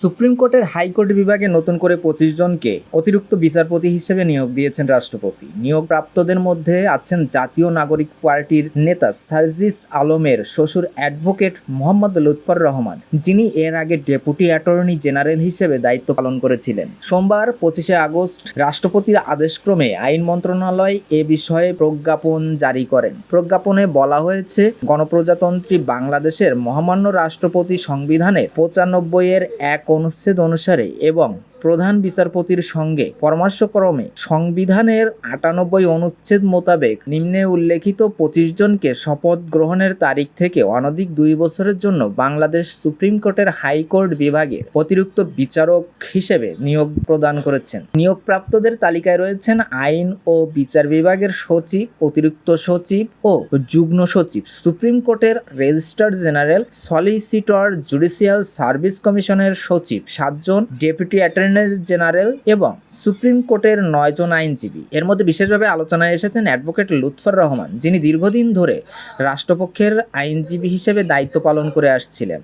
Supreme কোর্টের high court বিভাগে নতুন করে পঁচিশ জনকে অতিরিক্ত বিচারপতি হিসেবে নিয়োগ দিয়েছেন রাষ্ট্রপতি। নিয়োগপ্রাপ্তদের মধ্যে আছেন জাতীয় নাগরিক পার্টির নেতা সার্জিস আলমের শ্বশুর অ্যাডভোকেট মোহাম্মদ লুৎফর রহমান, যিনি এর আগে ডেপুটি অ্যাটর্নি জেনারেল হিসেবে দায়িত্ব পালন করেছিলেন। সোমবার পঁচিশে আগস্ট রাষ্ট্রপতির আদেশক্রমে আইন মন্ত্রণালয় এ বিষয়ে প্রজ্ঞাপন জারি করেন। প্রজ্ঞাপনে বলা হয়েছে, গণপ্রজাতন্ত্রী বাংলাদেশের মহামান্য রাষ্ট্রপতি সংবিধানের পঁচানব্বই এর এক অনুচ্ছেদ অনুসারে এবং প্রধান বিচারপতির সঙ্গে পরামর্শক্রমে সংবিধানের আটানব্বই অনুচ্ছেদ মোতাবেক নিম্নে উল্লেখিত পঁচিশ জনকে শপথ গ্রহণের তারিখ থেকে অনধিক দুই বছরের জন্য বাংলাদেশ সুপ্রিম কোর্টের হাইকোর্ট বিভাগের অতিরিক্ত বিচারক হিসেবে নিয়োগ প্রদান করেছেন। নিয়োগপ্রাপ্তদের তালিকায় রয়েছেন আইন ও বিচার বিভাগের সচিব, অতিরিক্ত সচিব ও যুগ্ম সচিব। সুপ্রিম কোর্টের registrar general solicitor judicial service কমিশনের সচিব সাতজন ডেপুটি অ্যাটর্নি জেনারেল এবং সুপ্রিম কোর্টের নয়জন আইনজীবী। এর মধ্যে বিশেষভাবে আলোচনায় এসেছেন অ্যাডভোকেট লুৎফর রহমান, যিনি দীর্ঘদিন ধরে রাষ্ট্রপক্ষের আইনজীবী হিসেবে দায়িত্ব পালন করে আসছিলেন।